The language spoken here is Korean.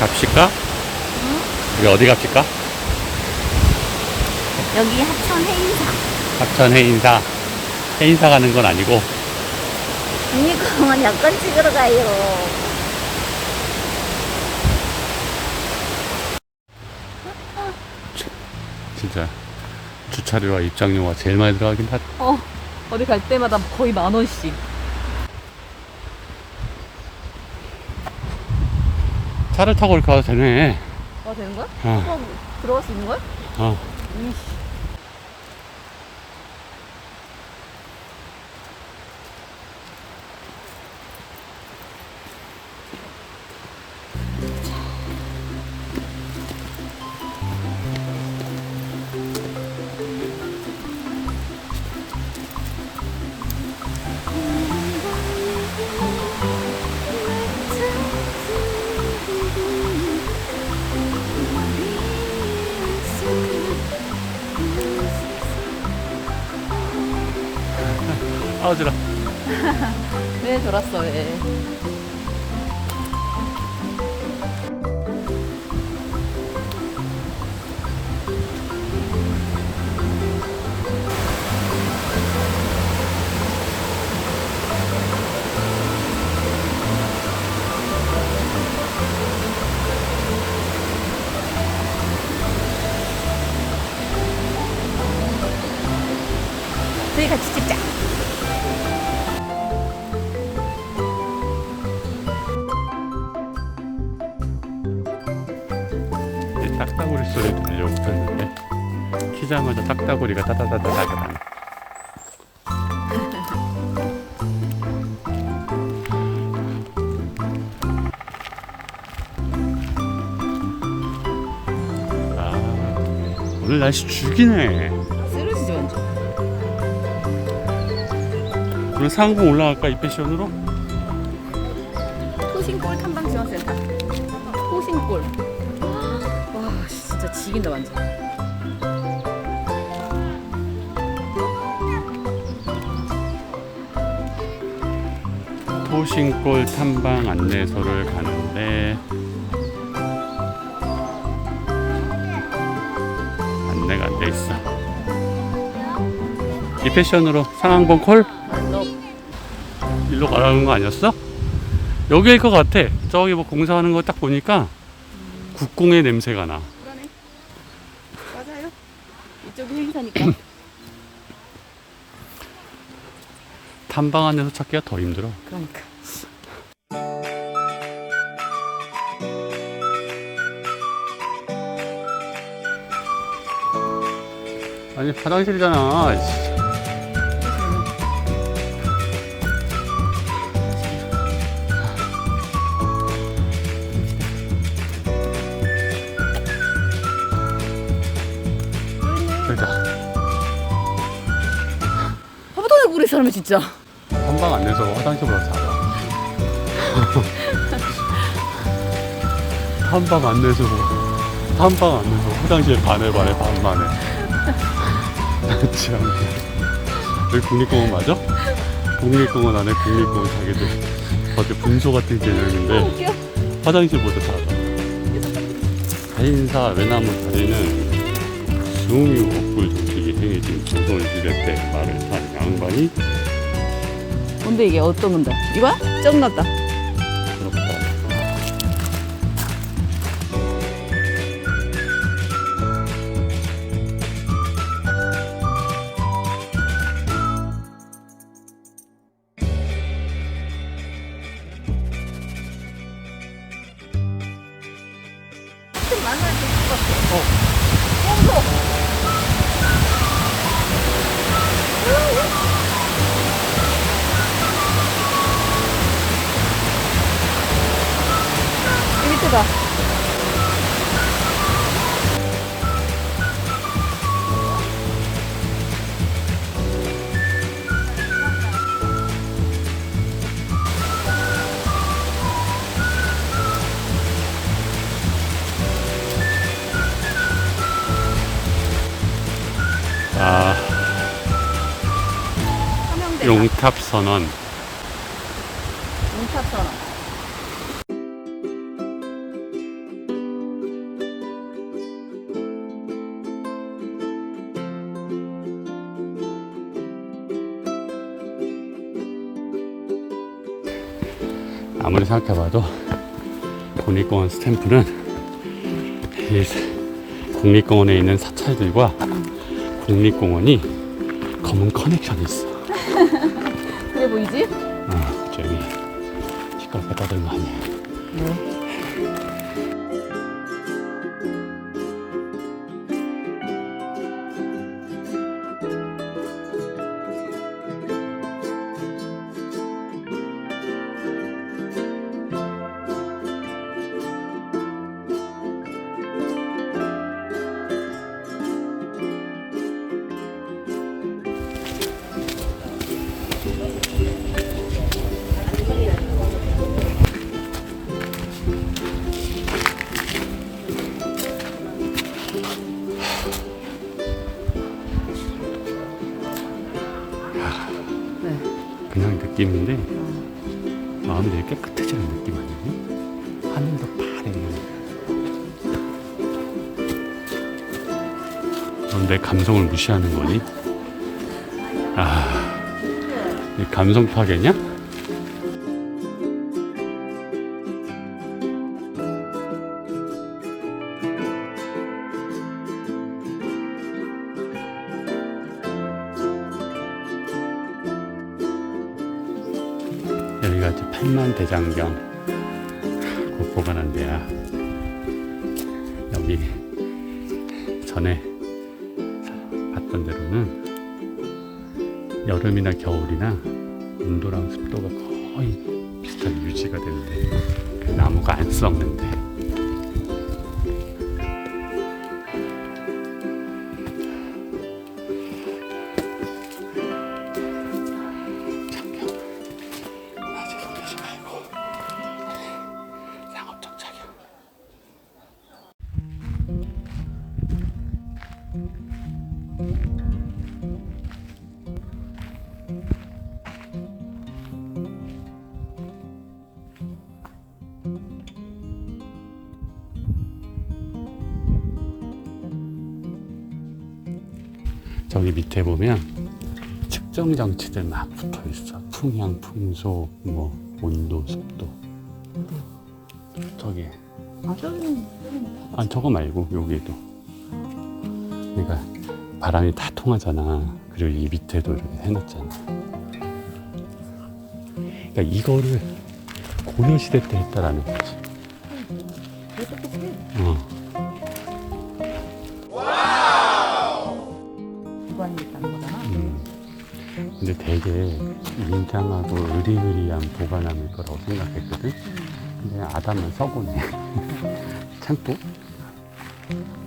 갑실까? 여기 어디 갑실까? 여기 합천 해인사. 합천 해인사. 해인사 가는 건 아니고 국립공원 여권 찍으러 가요. 진짜 주차료와 입장료가 제일 많이 들어가긴 하다. 어, 어디 갈 때마다 거의 만 원씩. 차를 타고 이렇게 와도 되네. 와 되는 거야? 어, 어, 들어갈 수 있는 거야? 어. 이씨. 아, 어지러. 왜 돌았어 왜? 딱따구리 소리 들려고 했는데 키자마자 딱따구리가 따다다다다가 나네. 아, 오늘 날씨 죽이네. 쓰러지지 완전. 오늘 상공 올라갈까 이 패션으로? 지긴다 완전. 토신골 탐방 안내소를 가는데 안내가 안 돼 있어. 이 패션으로 상황본 콜? 너 일로 가라는 거 아니었어? 여기일 것 같아. 저기 뭐 공사하는 거 딱 보니까 국공의 냄새가 나. 이쪽이 행사니까. 탐방 안에서 찾기가 더 힘들어. 그러니까. 아니 화장실이잖아. 사람이 진짜. 탐방 안내서 화장실보다 작아. 탐방 안내소 탐방 안내소 화장실 반에 반에 반 반에. 참. 여기 국립공원 맞아? 국립공원 안에 국립공원 자기들 어때 분소 같은 개념인데. 화장실보다 작아. 해인사 외나무 다리는 수웅유 억굴 정책이 행해진 조선시대 때 말을 탄 양반이 뭔데 이게 어떤 건데? 이거야? 이 밑에 봐. 아, 서명대. 용탑 선언. 용탑선언. 아무리 생각해봐도 국립공원 스탬프는 이 국립공원에 있는 사찰들과 국립공원이 검은 커넥션이 있어. 그래 보이지? 어, 저기 시끄럽게 떠들면 안 돼. 네. 네. 내 감성을 무시하는 거니? 아, 이 감성 파괴냐? 여기가 팔만 대장경 그 보관한 데야. 여기 전에 봤던 데로는 여름이나 겨울이나 온도랑 습도가 거의 비슷하게 유지가 되는데 그 나무가 안 썩는데 저기 밑에 보면 측정 장치들 막 붙어 있어. 풍향, 풍속, 뭐 온도, 습도. 저기 아, 저기는 아 저거 말고 여기도. 그러니까 바람이 다 통하잖아. 그리고 이 밑에도 이렇게 해놨잖아. 그러니까 이거를 고려 시대 때 했다라는 거지. 왜 똑똑해? 어. 근데 되게 민감하고 의리의리한 보관함일 거라고 생각했거든. 근데 아담은 서고네. 창고? 음.